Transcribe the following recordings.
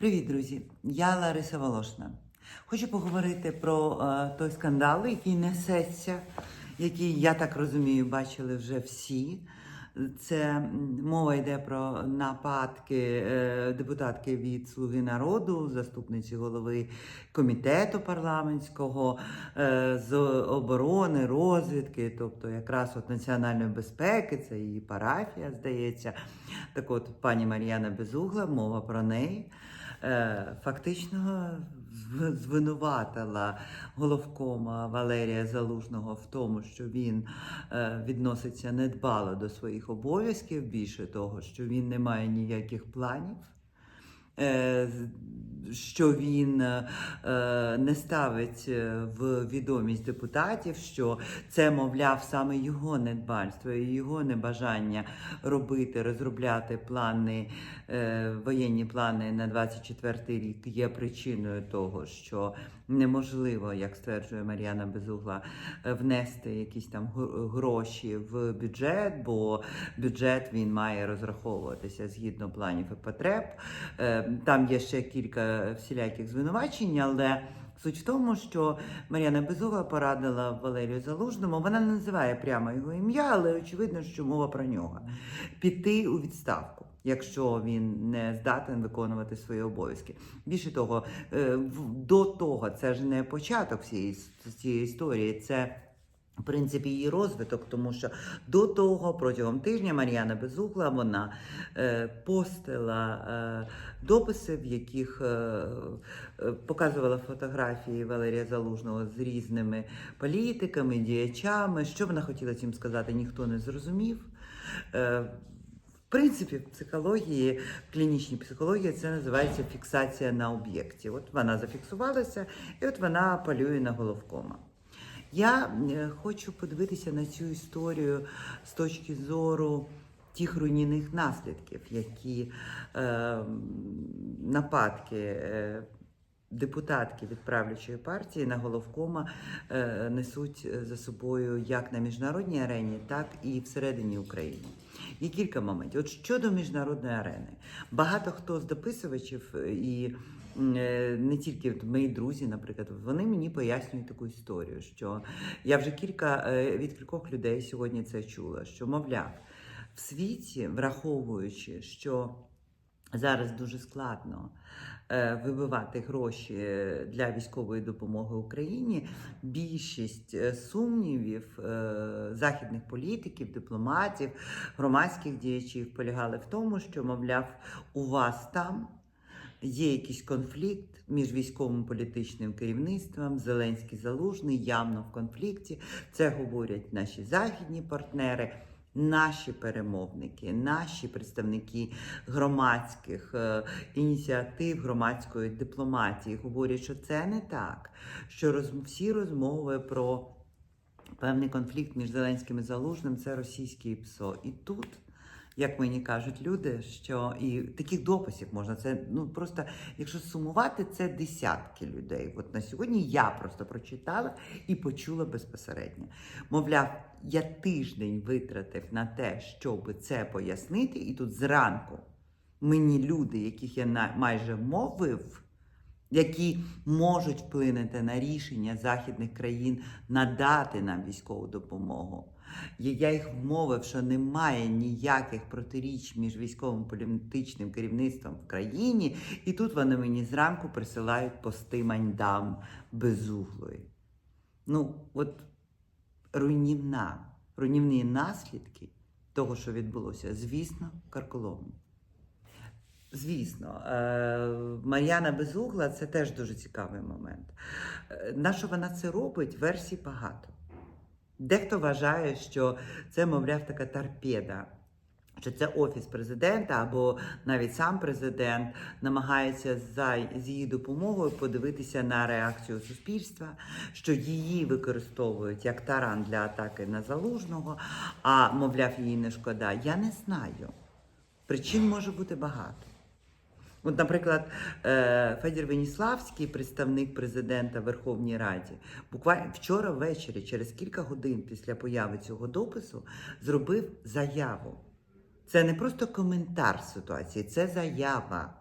Привіт, друзі! Я Лариса Волошна. Хочу поговорити про е, той скандал, який несеться, який, я так розумію, бачили вже всі. Це мова йде про нападки е, депутатки від Слуги народу, заступниці голови комітету парламентського е, з оборони, розвідки, тобто якраз от національної безпеки, це її парафія, здається. Так от, пані Мар'яна Безугла, мова про неї фактично звинуватила головкома Валерія Залужного в тому, що він е, відноситься недбало до своїх обов'язків, більше того, що він не має ніяких планів. Е, Що він е, не ставить е, в відомість депутатів, що це, мовляв, саме його недбальство і його небажання робити, розробляти плани, воєнні плани на 24 рік є причиною того, що неможливо, як стверджує Мар'яна Безугла, е, внести якісь там гроші в бюджет, бо бюджет він має розраховуватися згідно планів і потреб. Е, Там є ще кілька всіляких звинувачень, але. Суть в тому, що Мар'яна Безугла порадила Валерію Залужному, вона не називає прямо його ім'я, але очевидно, що мова про нього. Піти у відставку, якщо він не здатен виконувати свої обов'язки. Більше того, е, до того це ж не початок всієї цієї історії, це. В принципі, її розвиток, тому що до того протягом тижня Мар'яна Безугла вона е, постила е, дописи, в яких е, е, показувала фотографії Валерія Залужного з різними політиками, діячами. Що вона хотіла цим сказати, ніхто не зрозумів. Е, в принципі, в психології, в клінічній психології це називається фіксація на об'єкті. От вона зафіксувалася, і от вона полює на головкома. Я е, хочу подивитися на цю історію з точки зору тих руйнівних наслідків, які е, нападки. Е, Депутатки від правлячої партії на головкома е, несуть за собою як на міжнародній арені, так і всередині України. Є кілька моментів. От щодо міжнародної арени, багато хто з дописувачів е, і е, не тільки мої друзі, наприклад, вони мені пояснюють таку історію, що я вже кілька е, від кількох людей сьогодні це чула, що мовляв, в світі, враховуючи, що зараз дуже складно е, вибивати гроші для військової допомоги Україні. Більшість е, сумнівів е, західних політиків, дипломатів, громадських діячів полягали в тому, що, мовляв, у вас там. Є якийсь конфлікт між військовим політичним керівництвом, Зеленський Залужний явно в конфлікті. Це говорять наші західні партнери, наші перемовники, наші представники громадських е, ініціатив, громадської дипломатії говорять, що це не так. Що роз, всі розмови про певний конфлікт між Зеленським і Залужним це російський ПСО. І тут. Як мені кажуть люди, що і таких дописів можна це ну просто, якщо сумувати, це десятки людей. От на сьогодні я просто прочитала і почула безпосередньо. Мовляв, я тиждень витратив на те, щоб це пояснити, і тут зранку мені люди, яких я майже мовив, які можуть вплинути на рішення західних країн надати нам військову допомогу. Я- їх вмовив, що немає ніяких протиріч між військовим політичним керівництвом в країні, і тут вони мені зранку присилають пости маньдам безуглої. Ну, от руйнівна, руйнівні наслідки того, що відбулося, звісно, карколомні. Звісно, е, Мар'яна Безугла це теж дуже цікавий момент. Е, На що вона це робить? Версій багато. Дехто вважає, що це, мовляв, така торпеда, що це офіс президента або навіть сам президент намагається за з її допомогою подивитися на реакцію суспільства, що її використовують як таран для атаки на залужного, а мовляв, їй не шкода. Я не знаю. Причин може бути багато. От, наприклад, е, Федір Веніславський, представник президента Верховній Раді, буквально вчора ввечері, через кілька годин після появи цього допису, зробив заяву. Це не просто коментар ситуації, це заява.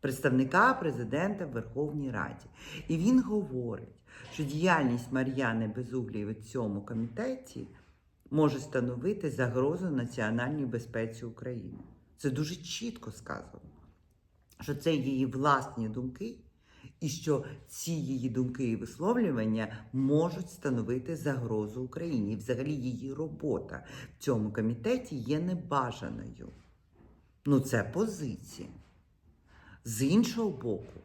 представника президента в Верховній Раді. І він говорить, що діяльність Мар'яни Безуглій в цьому комітеті може становити загрозу національній безпеці України. Це дуже чітко сказано, що це її власні думки, і що ці її думки і висловлювання можуть становити загрозу Україні. І взагалі її робота в цьому комітеті є небажаною. Ну, це позиція. З іншого боку,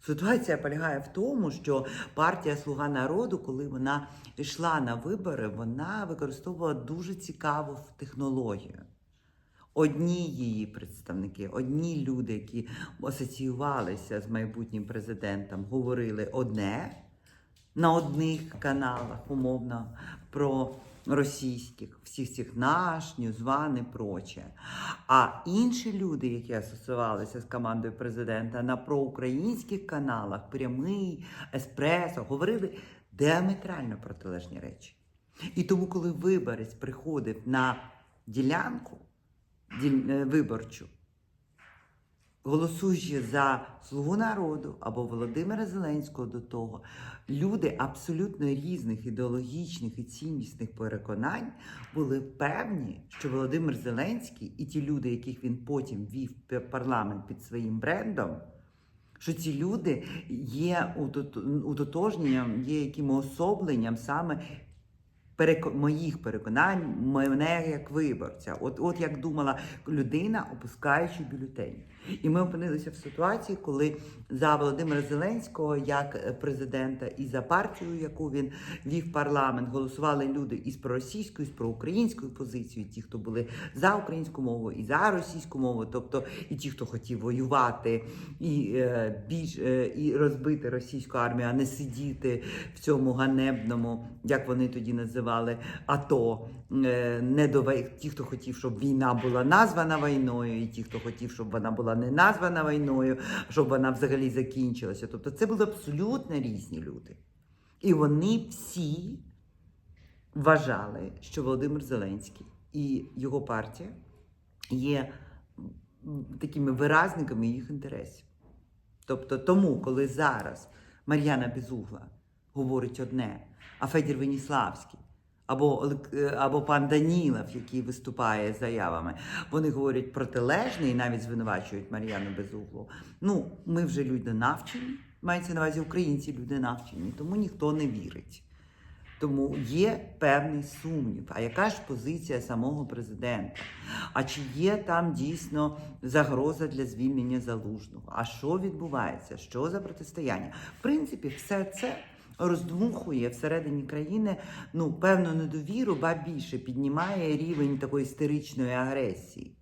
ситуація полягає в тому, що партія Слуга народу, коли вона йшла на вибори, вона використовувала дуже цікаву технологію. Одні її представники, одні люди, які асоціювалися з майбутнім президентом, говорили одне на одних каналах, умовно, про російських, всіх цих наш, Ньюзван проче. А інші люди, які асоціювалися з командою президента на проукраїнських каналах, прямий, еспресо, говорили діаметрально протилежні речі. І тому, коли виборець приходив на ділянку виборчу, голосуючи за Слугу народу або Володимира Зеленського до того, люди абсолютно різних ідеологічних і ціннісних переконань були певні, що Володимир Зеленський і ті люди, яких він потім вів парламент під своїм брендом, що ці люди є утот- утотожненням, є яким особленням саме переко- моїх переконань, мене як виборця. От, от як думала людина, опускаючи бюлетені. І ми опинилися в ситуації, коли за Володимира Зеленського, як е, президента, і за партію, яку він вів парламент, голосували люди із проросійською, і з проукраїнською позицією, ті, хто були за українську мову і за російську мову, тобто і ті, хто хотів воювати і е, більш е, і розбити російську армію, а не сидіти в цьому ганебному, як вони тоді називали, АТО. Е, не до ті, хто хотів, щоб війна була названа війною, і ті, хто хотів, щоб вона була не названа війною, щоб вона взагалі закінчилася. Тобто це були абсолютно різні люди. І вони всі вважали, що Володимир Зеленський і його партія є такими виразниками їх інтересів. Тобто, тому, коли зараз Мар'яна Безугла говорить одне, а Федір Веніславський або, е, або пан Данілов, який виступає з заявами, вони говорять протилежне і навіть звинувачують Мар'яну Безуглу. Ну, ми вже люди навчені, мається на увазі українці люди навчені, тому ніхто не вірить. Тому є певний сумнів. А яка ж позиція самого президента? А чи є там дійсно загроза для звільнення залужного? А що відбувається? Що за протистояння? В принципі, все це роздмухує всередині країни ну, певну недовіру, ба більше піднімає рівень такої істеричної агресії.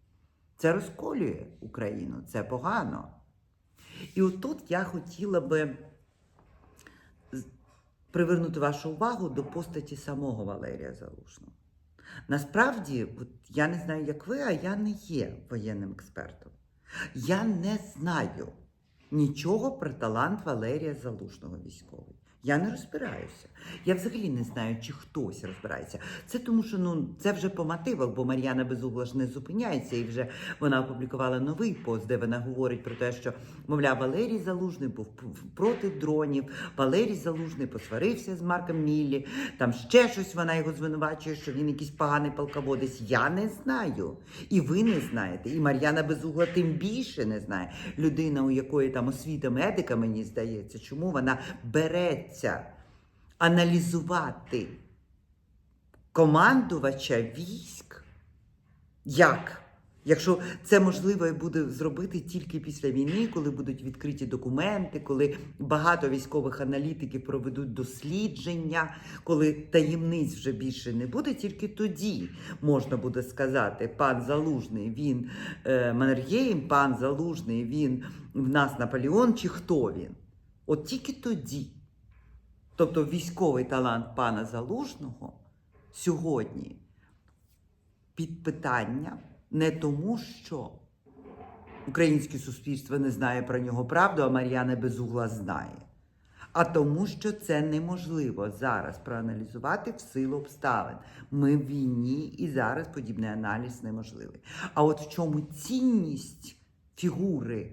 Це розколює Україну, це погано. І отут я хотіла би привернути вашу увагу до постаті самого Валерія Залужного. Насправді, от я не знаю, як ви, а я не є воєнним експертом. Я не знаю нічого про талант Валерія Залужного військовий. Я не розбираюся. Я взагалі не знаю, чи хтось розбирається. Це тому, що ну це вже по мотивах, бо Мар'яна Безугла ж не зупиняється, і вже вона опублікувала новий пост, де вона говорить про те, що мовляв, Валерій Залужний був проти дронів. Валерій Залужний посварився з Марком Міллі. Там ще щось вона його звинувачує, що він якийсь поганий полководець. Я не знаю. І ви не знаєте. І Мар'яна Безугла тим більше не знає. Людина, у якої там освіта медика, мені здається, чому вона береться аналізувати командувача військ. Як? Якщо це можливо і буде зробити тільки після війни, коли будуть відкриті документи, коли багато військових аналітиків проведуть дослідження, коли таємниць вже більше не буде, тільки тоді можна буде сказати, пан Залужний він е, Маннергейм, пан Залужний він в нас Наполеон, чи хто він? От тільки тоді. Тобто військовий талант пана Залужного сьогодні під питання не тому, що українське суспільство не знає про нього правду, а Мар'яна Безугла знає. А тому, що це неможливо зараз проаналізувати в силу обставин. Ми в війні і зараз подібний аналіз неможливий. А от в чому цінність фігури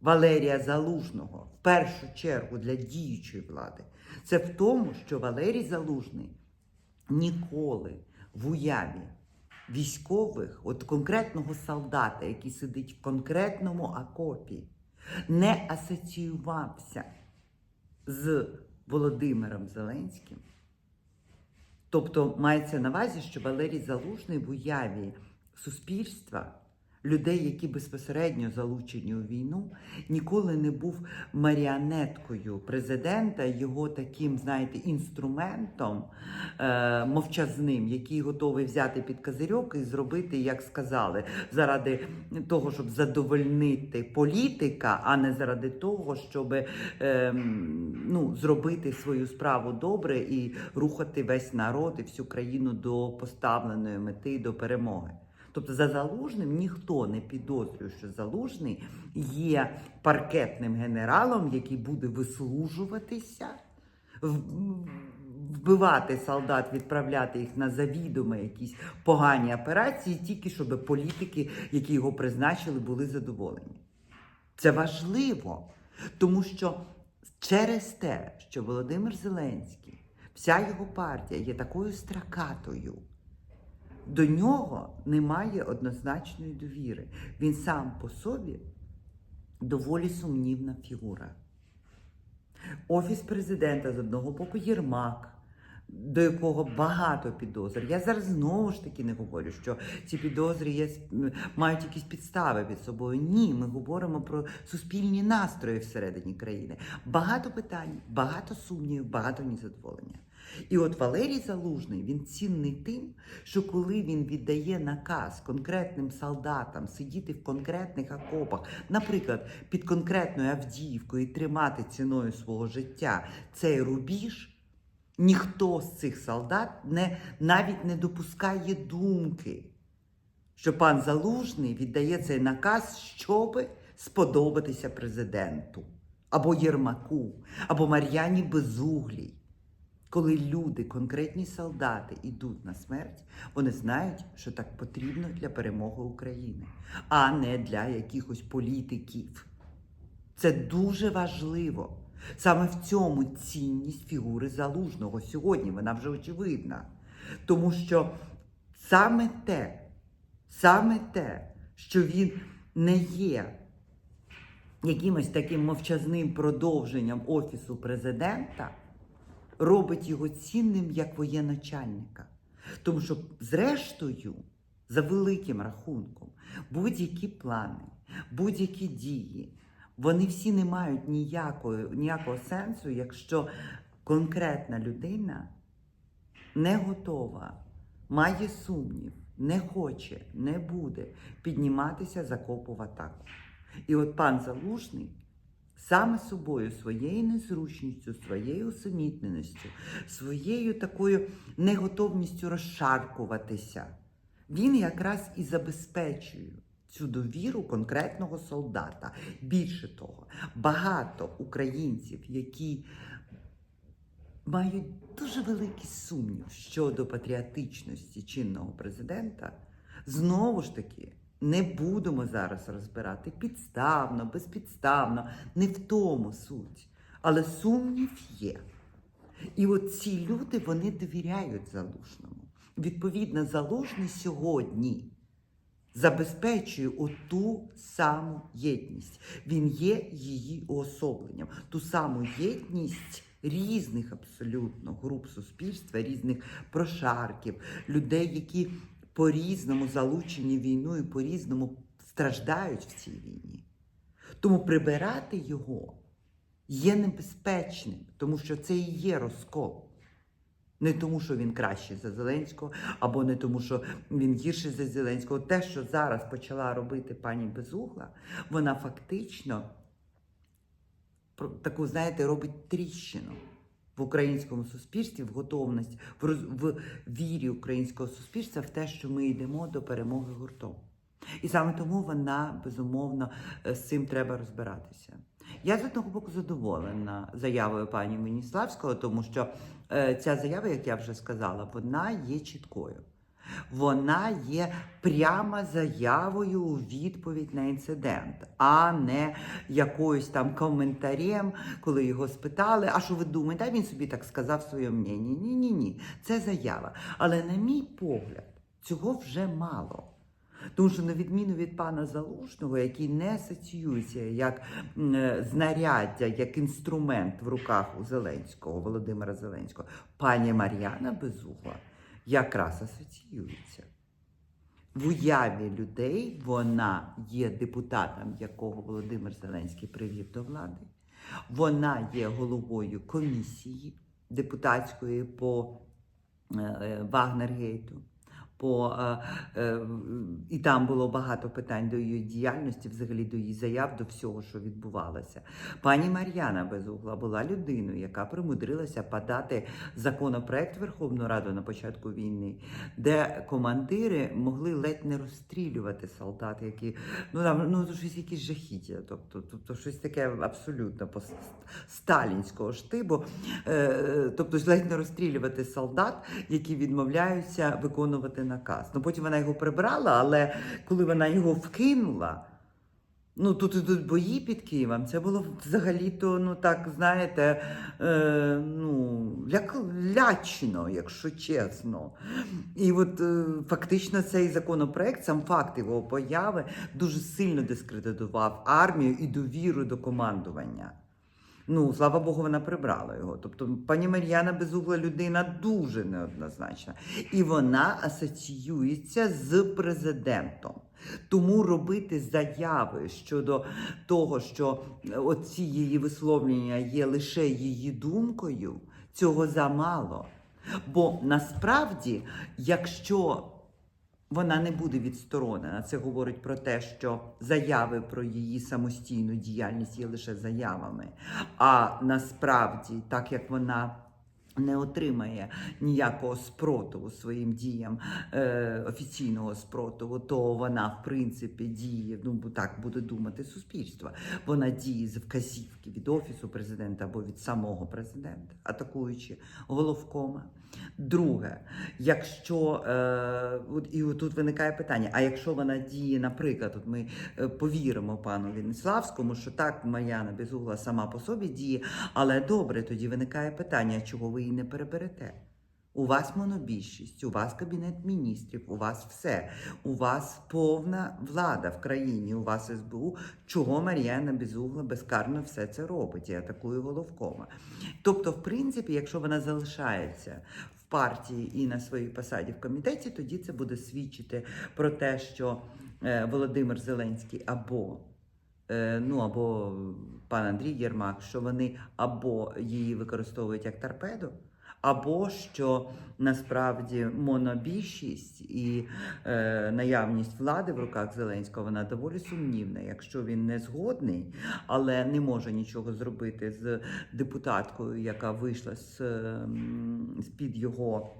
Валерія Залужного в першу чергу для діючої влади, це в тому, що Валерій Залужний ніколи в уяві військових, от конкретного солдата, який сидить в конкретному окопі, не асоціювався з Володимиром Зеленським. Тобто мається на увазі, що Валерій Залужний в уяві суспільства, людей, які безпосередньо залучені у війну, ніколи не був маріонеткою президента, його таким, знаєте, інструментом е, мовчазним, який готовий взяти під козирьок і зробити, як сказали, заради того, щоб задовольнити політика, а не заради того, щоб е, ну, зробити свою справу добре і рухати весь народ і всю країну до поставленої мети, до перемоги. Тобто за залужним ніхто не підозрює, що залужний є паркетним генералом, який буде вислужуватися, вбивати солдат, відправляти їх на завідомо якісь погані операції, тільки щоб політики, які його призначили, були задоволені. Це важливо, тому що через те, що Володимир Зеленський, вся його партія є такою стракатою, до нього немає однозначної довіри. Він сам по собі доволі сумнівна фігура. Офіс президента з одного боку Єрмак, до якого багато підозр. Я зараз знову ж таки не говорю, що ці підозри є, мають якісь підстави під собою. Ні, ми говоримо про суспільні настрої всередині країни. Багато питань, багато сумнівів, багато незадоволення. І от Валерій Залужний він цінний тим, що коли він віддає наказ конкретним солдатам сидіти в конкретних окопах, наприклад, під конкретною Авдіївкою і тримати ціною свого життя цей рубіж. Ніхто з цих солдат не, навіть не допускає думки, що пан Залужний віддає цей наказ, щоб сподобатися президенту, або Єрмаку, або Мар'яні Безуглій. Коли люди, конкретні солдати, йдуть на смерть, вони знають, що так потрібно для перемоги України, а не для якихось політиків. Це дуже важливо. Саме в цьому цінність фігури залужного сьогодні вона вже очевидна. Тому що саме те, саме те, що він не є якимось таким мовчазним продовженням офісу президента, робить його цінним як воєначальника. Тому що, зрештою, за великим рахунком, будь-які плани, будь-які дії, вони всі не мають ніякої, ніякого сенсу, якщо конкретна людина не готова, має сумнів, не хоче, не буде підніматися за в атаку. І от пан Залужний саме собою, своєю незручністю, своєю усамітненістю, своєю такою неготовністю розшаркуватися, він якраз і забезпечує цю довіру конкретного солдата. Більше того, багато українців, які мають дуже великий сумнів щодо патріотичності чинного президента, знову ж таки. Не будемо зараз розбирати підставно, безпідставно, не в тому суть. Але сумнів є. І от ці люди вони довіряють залужному. Відповідно, залужний сьогодні забезпечує оту саму єдність. Він є її уособленням, ту саму єдність різних абсолютно груп суспільства, різних прошарків, людей, які по-різному залучені війною, по-різному страждають в цій війні. Тому прибирати його є небезпечним, тому що це і є розкол. Не тому, що він кращий за Зеленського, або не тому, що він гірший за Зеленського. Те, що зараз почала робити пані Безугла, вона фактично таку, знаєте, робить тріщину в українському суспільстві, в готовності, в, в вірі українського суспільства в те, що ми йдемо до перемоги гуртом. І саме тому вона безумовно е, з цим треба розбиратися. Я з одного боку задоволена заявою пані Веніславського, тому що е, ця заява, як я вже сказала, вона є чіткою. Вона є прямо заявою у відповідь на інцидент, а не якоюсь там коментарем, коли його спитали, а що ви думаєте? А він собі так сказав своє мнення. Ні, ні, ні. Це заява. Але на мій погляд, цього вже мало. Тому що, на відміну від пана Залужного, який не асоціюється як е, знаряддя, як інструмент в руках у Зеленського, Володимира Зеленського, пані Мар'яна Безугла якраз асоціюється. В уяві людей вона є депутатом, якого Володимир Зеленський привів до влади. Вона є головою комісії депутатської по е, е, Вагнергейту. По, е, е, і там було багато питань до її діяльності, взагалі до її заяв, до всього, що відбувалося. Пані Мар'яна Безугла була людиною, яка примудрилася подати законопроект Верховну Раду на початку війни, де командири могли ледь не розстрілювати солдат, які ну там ну щось якісь жахіття, тобто, тобто щось таке абсолютно по сталінського штибу, е, тобто ледь не розстрілювати солдат, які відмовляються виконувати наказ. Ну потім вона його прибрала, але коли вона його вкинула. Ну, тут ідуть бої під Києвом. Це було взагалі-то, ну так, знаєте, е, ну, ляк, лячно, якщо чесно. І от е, фактично цей законопроект, сам факт його появи, дуже сильно дискредитував армію і довіру до командування. Ну, слава Богу, вона прибрала його. Тобто, пані Мар'яна Безугла людина дуже неоднозначна. І вона асоціюється з президентом. Тому робити заяви щодо того, що оці її висловлення є лише її думкою, цього замало. Бо насправді, якщо вона не буде відсторонена. Це говорить про те, що заяви про її самостійну діяльність є лише заявами. А насправді, так як вона не отримає ніякого спротиву своїм діям е, офіційного спротиву, то вона в принципі діє. Ну так буде думати суспільство. Вона діє з вказівки від офісу президента або від самого президента, атакуючи головкома. Друге, якщо е, і тут виникає питання: а якщо вона діє, наприклад, от ми е, повіримо пану Вінницлавському, що так Мар'яна Безугла сама по собі діє, але добре, тоді виникає питання, чого ви її не переберете. У вас монобільшість, у вас кабінет міністрів, у вас все. У вас повна влада в країні, у вас СБУ. Чого Мар'яна Безугла безкарно все це робить і атакує головкома. Тобто, в принципі, якщо вона залишається в партії і на своїй посаді в комітеті, тоді це буде свідчити про те, що е, Володимир Зеленський або ну або пан Андрій Єрмак, що вони або її використовують як торпеду, або що насправді монобільшість і е, наявність влади в руках Зеленського вона доволі сумнівна. Якщо він не згодний, але не може нічого зробити з депутаткою, яка вийшла з, ем, з-під його.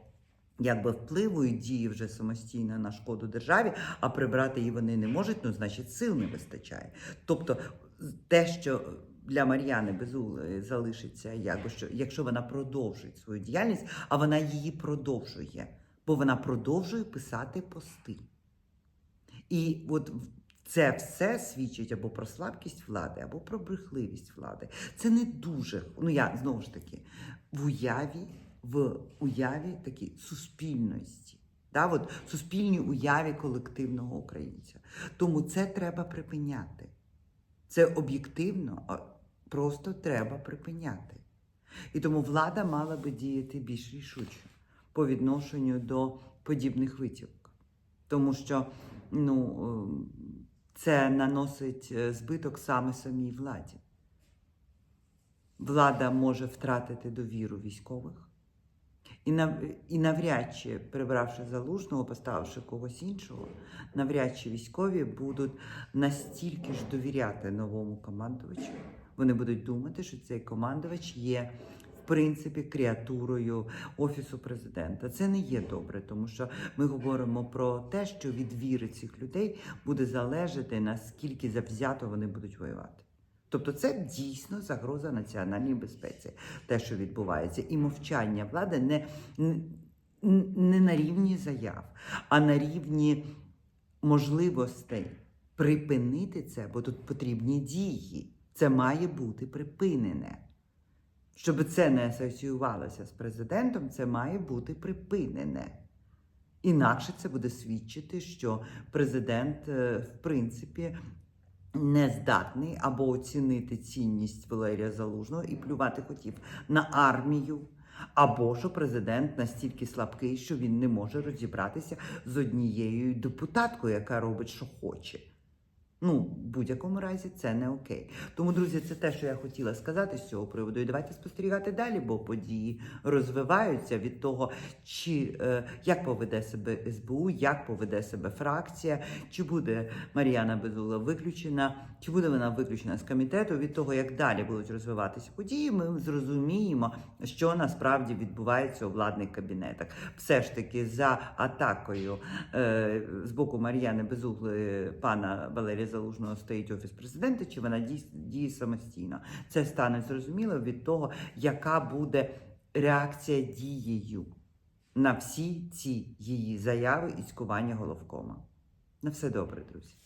Якби впливу і дії вже самостійно на шкоду державі, а прибрати її вони не можуть, ну значить сил не вистачає. Тобто те, що для Мар'яни Безуглої залишиться, якби що, якщо вона продовжить свою діяльність, а вона її продовжує, бо вона продовжує писати пости. І от це все свідчить або про слабкість влади, або про брехливість влади. Це не дуже, ну я знову ж таки, в уяві, в уяві такій суспільності. Да, от, суспільній уяві колективного українця. Тому це треба припиняти. Це об'єктивно, а просто треба припиняти. І тому влада мала би діяти більш рішуче по відношенню до подібних витівок. Тому що ну, е, це наносить е, збиток саме самій владі. Влада може втратити довіру військових. І, нав... і навряд чи, прибравши залужного, поставивши когось іншого, навряд чи військові будуть настільки ж довіряти новому командувачу. Вони будуть думати, що цей командувач є в принципі креатурою офісу президента. Це не є добре, тому що ми говоримо про те, що від віри цих людей буде залежати наскільки завзято вони будуть воювати. Тобто це дійсно загроза національній безпеці, те, що відбувається, і мовчання влади не, не, на рівні заяв, а на рівні можливостей припинити це, бо тут потрібні дії. Це має бути припинене. Щоб це не асоціювалося з президентом, це має бути припинене. Інакше це буде свідчити, що президент, е, в принципі, не здатний або оцінити цінність Валерія Залужного і плювати хотів на армію, або що президент настільки слабкий, що він не може розібратися з однією депутаткою, яка робить, що хоче. Ну, в будь-якому разі це не окей. Тому, друзі, це те, що я хотіла сказати з цього приводу. І давайте спостерігати далі, бо події розвиваються від того, чи е, як поведе себе СБУ, як поведе себе фракція, чи буде Мар'яна Безула виключена, чи буде вона виключена з комітету. Від того, як далі будуть розвиватися події, ми зрозуміємо, що насправді відбувається у владних кабінетах. Все ж таки за атакою е, з боку Мар'яни Безугли пана Валерія Залужного стоїть офіс президента, чи вона діє, самостійно. Це стане зрозуміло від того, яка буде реакція дією на всі ці її заяви і цькування головкома. На все добре, друзі.